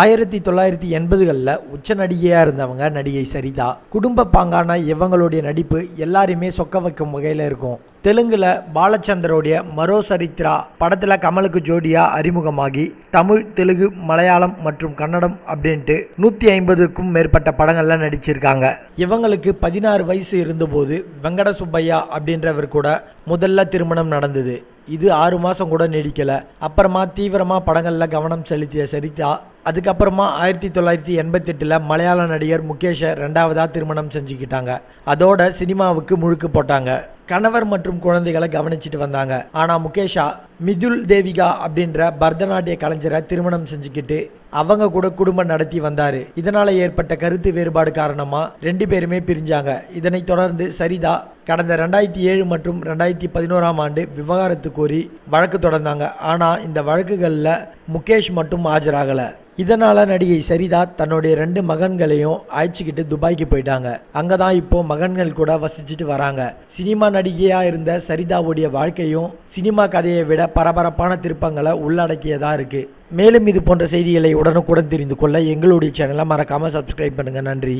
ஆயிரத்தி தொள்ளாயிரத்தி எண்பதுகளில் உச்ச நடிகையாக இருந்தவங்க நடிகை சரிதா. குடும்ப பாங்கான இவங்களுடைய நடிப்பு எல்லாரையுமே சொக்க வைக்கும் வகையில் இருக்கும். தெலுங்கில் பாலச்சந்தருடைய மரோ சரித்ரா படத்தில் கமலுக்கு ஜோடியாக அறிமுகமாகி தமிழ் தெலுங்கு மலையாளம் மற்றும் கன்னடம் அப்படின்ட்டு நூற்றி ஐம்பதுக்கும் மேற்பட்ட படங்கள்லாம் நடிச்சிருக்காங்க. இவங்களுக்கு பதினாறு வயசு இருந்தபோது வெங்கட சுப்பையா அப்படின்றவர் கூட முதல்ல திருமணம் நடந்தது. இது ஆறு மாதம் கூட நீடிக்கலை. அப்புறமா தீவிரமாக படங்களில் கவனம் செலுத்திய சரிதா அதுக்கப்புறமா ஆயிரத்தி தொள்ளாயிரத்தி எண்பத்தெட்டில் மலையாள நடிகர் முகேஷை ரெண்டாவதாக திருமணம் செஞ்சுக்கிட்டாங்க. அதோட சினிமாவுக்கு முழுக்கு போட்டாங்க. கணவர் மற்றும் குழந்தைகளை கவனிச்சிட்டு வந்தாங்க. ஆனால் முகேஷா மிதுல் தேவிகா அப்படின்ற பரதநாட்டிய கலைஞரை திருமணம் செஞ்சுக்கிட்டு அவங்க கூட குடும்பம் நடத்தி வந்தாரு. இதனால ஏற்பட்ட கருத்து வேறுபாடு காரணமா ரெண்டு பேருமே பிரிஞ்சாங்க. இதனைத் தொடர்ந்து சரிதா கடந்த ரெண்டாயிரத்தி ஏழு மற்றும் ரெண்டாயிரத்தி பதினோராம் ஆண்டு விவகாரத்து கோரி வழக்கு தொடர்ந்தாங்க. ஆனால் இந்த வழக்குகளில் முகேஷ் மட்டும் ஆஜராகலை. இதனால நடிகை சரிதா தன்னுடைய ரெண்டு மகன்களையும் அழைச்சிக்கிட்டு துபாய்க்கு போயிட்டாங்க. அங்கே தான் இப்போ மகன்கள் கூட வசிச்சுட்டு வராங்க. சினிமா நடிகையாக இருந்த சரிதாவுடைய வாழ்க்கையும் சினிமா கதையை விட பரபரப்பான திருப்பங்களை உள்ளடக்கியதாக இருக்கு. மேலும் இது போன்ற செய்திகளை உடனுக்குடன் தெரிந்து கொள்ள எங்களுடைய சேனலை மறக்காமல் சப்ஸ்கிரைப் பண்ணுங்கள் நன்றி.